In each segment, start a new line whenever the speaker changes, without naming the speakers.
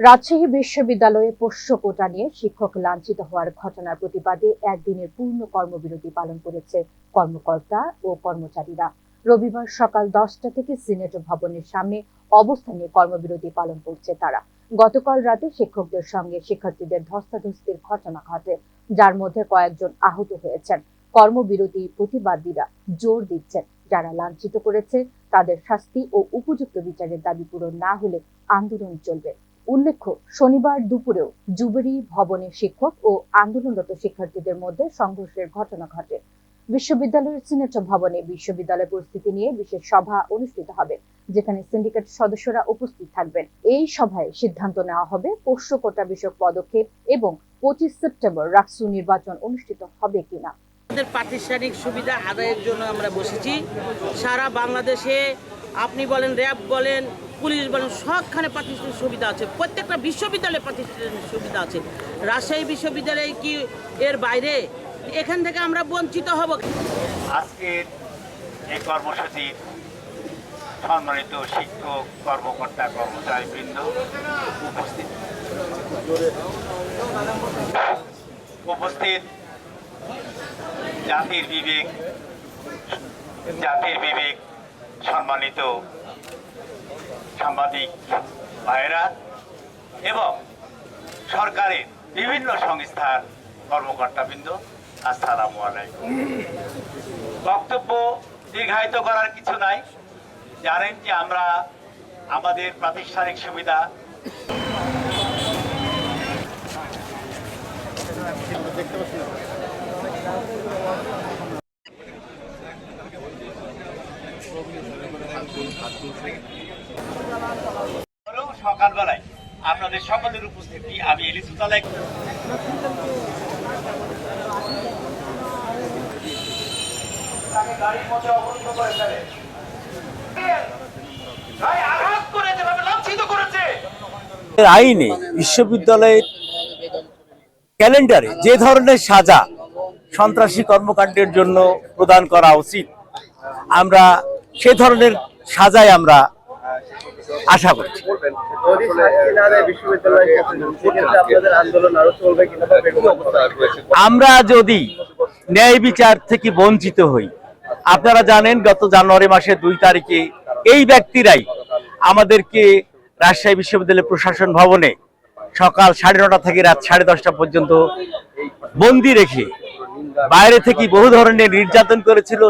রাজশাহী বিশ্ববিদ্যালয়ে পোষ্য কোটা নিয়ে শিক্ষক লাঞ্ছিত হওয়ার ঘটনার প্রতিবাদে একদিনের পূর্ণ কর্মবিরতি পালন করেছে কর্মকর্তা ও কর্মচারীরা। রবিবার সকাল দশটা থেকে সিনেট ভবনের সামনে অবস্থান কর্মবিরতি পালন করছে তারা। গতকাল রাতে শিক্ষকদের সঙ্গে শিক্ষার্থীদের ধস্তাধস্তির ঘটনা ঘটে, যার মধ্যে কয়েকজন আহত হয়েছেন। কর্মবিরতি প্রতিবাদীরা জোর দিচ্ছেন। যারা লাঞ্ছিত করেছে, তাদের শাস্তি ও উপযুক্ত বিচারের দাবি পূরণ না হলে আন্দোলন চলবে। উল্লেখ্য, শনিবার দুপুরেও জুবেরি ভবনে শিক্ষক ও আন্দোলনরত শিক্ষার্থীদের মধ্যে সংঘর্ষের ঘটনা ঘটে। বিশ্ববিদ্যালয়ের সিনেট ভবনে বিশ্ববিদ্যালয় পরিস্থিতি নিয়ে বিশেষ সভা অনুষ্ঠিত হবে, যেখানে সিন্ডিকেট সদস্যরা উপস্থিত থাকবেন। এই সভায় সিদ্ধান্ত নেওয়া হবে পোষ্য কোটা বিষয়ক পদক্ষেপ এবং পঁচিশ সেপ্টেম্বর রাকসু নির্বাচন অনুষ্ঠিত হবে কিনা।
আমাদের প্রাতিষ্ঠানিক সুবিধা আদায়ের জন্য আমরা বসেছি। সারা বাংলাদেশে আপনি বলেন, র্যাব বলেন পুলিশ বলেন, সবখানে প্রাতিষ্ঠানিক সুবিধা আছে। প্রত্যেকটা বিশ্ববিদ্যালয়ে প্রাতিষ্ঠানিক সুবিধা আছে। রাজশাহী বিশ্ববিদ্যালয় কি এর বাইরে? এখান থেকে আমরা বঞ্চিত হব।
আজকের এই কর্মসূচির সম্মানিত শিক্ষক, কর্মকর্তা, কর্মচারীবৃন্দ উপস্থিত। উপস্থিত জাতির বিবেক জাতির বিবেক সম্মানিত সাংবাদিক ভাইয়েরা এবং সরকারের বিভিন্ন সংস্থার কর্মকর্তাবৃন্দ, আসসালামু আলাইকুম। বক্তব্য দীর্ঘায়িত করার কিছু নাই। জানেন যে আমরা আমাদের প্রাতিষ্ঠানিক সুবিধা হলেও সকালবেলায় আপনাদের সকলের উপস্থিতি, আমি
এর আইনে বিশ্ববিদ্যালয়ের ক্যালেন্ডারে যে ধরনের সাজা সন্ত্রাসী কর্মকাণ্ডের জন্য প্রদান করা উচিত, আমরা সে ধরনের সাজায় আমরা আশা করছি। আমরা যদি ন্যায় বিচার থেকে বঞ্চিত হই, আপনারা জানেন গত জানুয়ারি মাসের দুই তারিখে এই ব্যক্তিরাই আমাদেরকে রাজশাহী বিশ্ববিদ্যালয় প্রশাসন ভবনে সকাল সাড়ে নটা থেকে রাত সাড়ে দশটা পর্যন্ত বন্দি রেখে বাইরে থেকে বহু ধরনের নির্যাতন করেছিল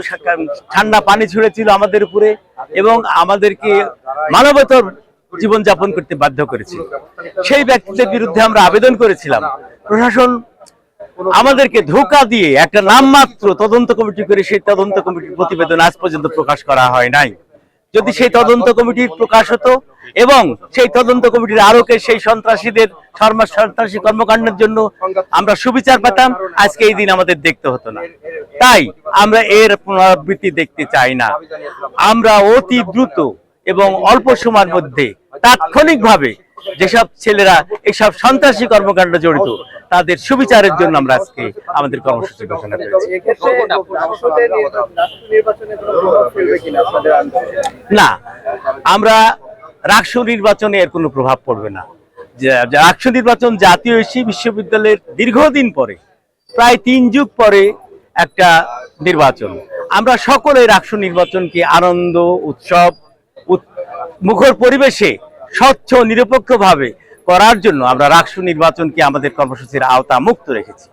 ঠান্ডা পানি ছুঁড়েছিল আমাদের উপরে এবং আমাদেরকে মানবতর জীবনযাপন করতে বাধ্য করেছিল। সেই ব্যক্তিদের বিরুদ্ধে আমরা আবেদন করেছিলাম। প্রশাসন আমাদেরকে ধোকা দিয়ে একটা নামমাত্র তদন্ত কমিটি করে সেই তদন্ত কমিটির প্রতিবেদন আজ পর্যন্ত প্রকাশ করা হয় নাই। যদি সেই তদন্ত কমিটির প্রকাশ হতো এবং সেই তদন্ত কমিটির আরোকে সেই সন্ত্রাসীদের সন্ত্রাসী কর্মকাণ্ডের জন্য আমরা সুবিচার পেতাম, আজকে এই দিন আমাদের দেখতে হতো না। তাই আমরা এর পুনরাবৃত্তি দেখতে চাই না। আমরা অতি দ্রুত এবং অল্প সময়ের মধ্যে তাৎক্ষণিকভাবে যেসব ছেলেরা এইসব সন্ত্রাসী কর্মকাণ্ড জড়িত তাদের সুবিচারের জন্য আমরা আজকে আমাদের কর্মসূচি ঘোষণা করেছি। না আমরা রাষ্ট্র নির্বাচনে এর কোনো প্রভাব পড়বে না। রাষ্ট্র নির্বাচন জাতীয় ইস্যু বিশ্ববিদ্যালয়ের দীর্ঘদিন পরে প্রায় তিন যুগ পরে একটা নির্বাচন। আমরা সকলে রাষ্ট্র নির্বাচনকে আনন্দ উৎসব উৎ- মুখর পরিবেশে স্বচ্ছ, নিরপেক্ষভাবে করার জন্য আমরা রাষ্ট্র নির্বাচনকে আমাদের কর্মসূচির আওতা মুক্ত রেখেছি।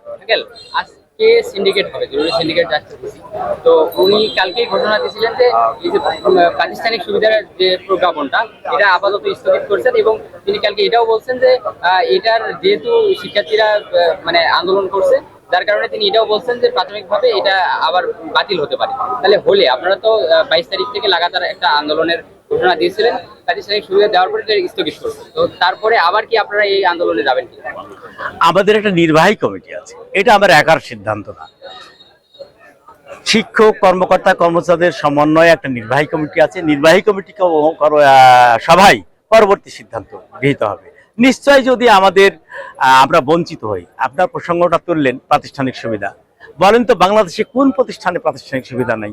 উনি প্রজ্ঞাপনটা, এটা আপাতত স্থগিত এবং তিনি কালকে এটাও বলছেন যে এটার যেহেতু শিক্ষার্থীরা মানে আন্দোলন করছে, যার কারণে তিনি এটাও বলছেন যে এটা আবার বাতিল হতে পারে। তাহলে হলে, আপনারা তো বাইশ তারিখ থেকে লাগাতার একটা আন্দোলনের ঘোষণা দিয়েছিলেন প্রাতিষ্ঠানিক সুবিধা দেওয়ার পরে স্থগিত করছেন তো তারপরে আবার কি আপনারা এই আন্দোলনে যাবেন কি
আমাদের একটা নির্বাহী কমিটি আছে, এটা আমার একার সিদ্ধান্ত না। শিক্ষক, কর্মকর্তা, কর্মচারীদের সমন্বয়ে একটা নির্বাহী কমিটি আছে, নির্বাহী কমিটি সবাই পরবর্তী সিদ্ধান্ত গৃহীত হবে। নিশ্চয় যদি আমাদের আমরা বঞ্চিত হই, আপনার প্রসঙ্গটা তুললেন প্রাতিষ্ঠানিক সুবিধা। বলেন তো বাংলাদেশে কোন প্রতিষ্ঠানে প্রাতিষ্ঠানিক সুবিধা নাই?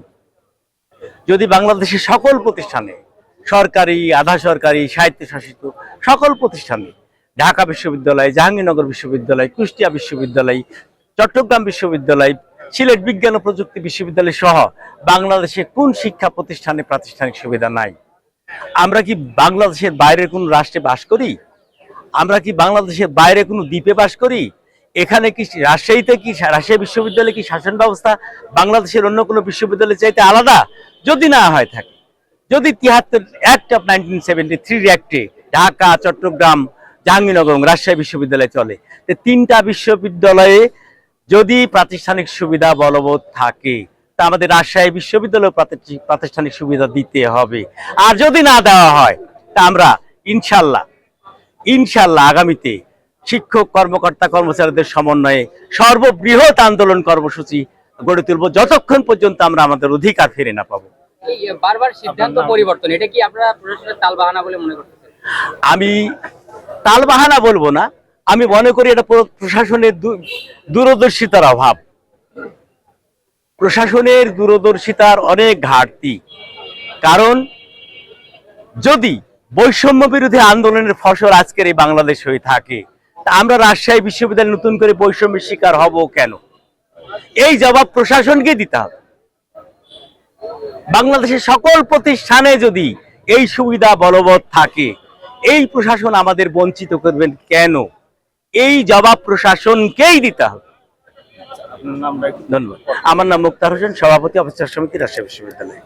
যদি বাংলাদেশের সকল প্রতিষ্ঠানে সরকারি, আধা সরকারি, স্বায়ত্তশাসিত সকল প্রতিষ্ঠানে, ঢাকা বিশ্ববিদ্যালয়, জাহাঙ্গীরনগর বিশ্ববিদ্যালয়, কুষ্টিয়া বিশ্ববিদ্যালয়, চট্টগ্রাম বিশ্ববিদ্যালয়, সিলেট বিজ্ঞান ও প্রযুক্তি বিশ্ববিদ্যালয় সহ বাংলাদেশে কোন শিক্ষা প্রতিষ্ঠানে প্রাতিষ্ঠানিক সুবিধা নাই? আমরা কি বাংলাদেশের বাইরে কোনো রাষ্ট্রে বাস করি? আমরা কি বাংলাদেশের বাইরে কোনো দ্বীপে বাস করি? এখানে কি রাজশাহীতে কি, রাজশাহী বিশ্ববিদ্যালয়ে কি শাসন ব্যবস্থা বাংলাদেশের অন্য কোনো বিশ্ববিদ্যালয়ের চাইতে আলাদা? যদি না হয় থাকে। যদি তিয়াত্তর act of nineteen seventy three অ্যাক্টে Dhaka, Chattogram, Jahangirnagar এবং রাজশাহী বিশ্ববিদ্যালয় চলে, তো তিনটা বিশ্ববিদ্যালয়ে যদি প্রাতিষ্ঠানিক সুবিধা বলবৎ থাকে, তা আমাদের রাজশাহী বিশ্ববিদ্যালয় প্রাতিষ্ঠ- প্রাতিষ্ঠানিক সুবিধা দিতে হবে। আর যদি না দেওয়া হয়, তা আমরা ইনশাল্লাহ ইনশাল্লাহ আগামীতে শিক্ষক, কর্মকর্তা, কর্মচারীদের সমন্বয়ে সর্ববৃহৎ আন্দোলন কর্মসূচি গড়ে তুলব। যতক্ষণ পর্যন্ত আমরা আমাদের অধিকার ফিরে না পাবো।
বারবার সিদ্ধান্ত পরিবর্তন এটা কি আপনারা প্রশাসনের তালবাহানা বলে মনে করতেছেন?
আমি তালবাহানা বলব না আমি মনে করি এটা প্রশাসনের দূরদর্শিতার অভাব। প্রশাসনের দূরদর্শিতার অনেক ঘাটতি। কারণ যদি বৈষম্য বিরোধী আন্দোলনের ফসল আজকের এই বাংলাদেশ হয়ে থাকে তা আমরা রাজশাহী বিশ্ববিদ্যালয়ে নতুন করে বৈষম্যের শিকার হব কেন? এই জবাব প্রশাসনকে দিতে হবে। বাংলাদেশের সকল প্রতিষ্ঠানে যদি এই সুবিধা বলবৎ থাকে এই প্রশাসন আমাদের বঞ্চিত করবেন কেন? এই জবাব প্রশাসনকেই দিতে হবে। ধন্যবাদ। আমার নাম মুক্তার হোসেন সভাপতি অফিসার সমিতি রাজশাহী বিশ্ববিদ্যালয়।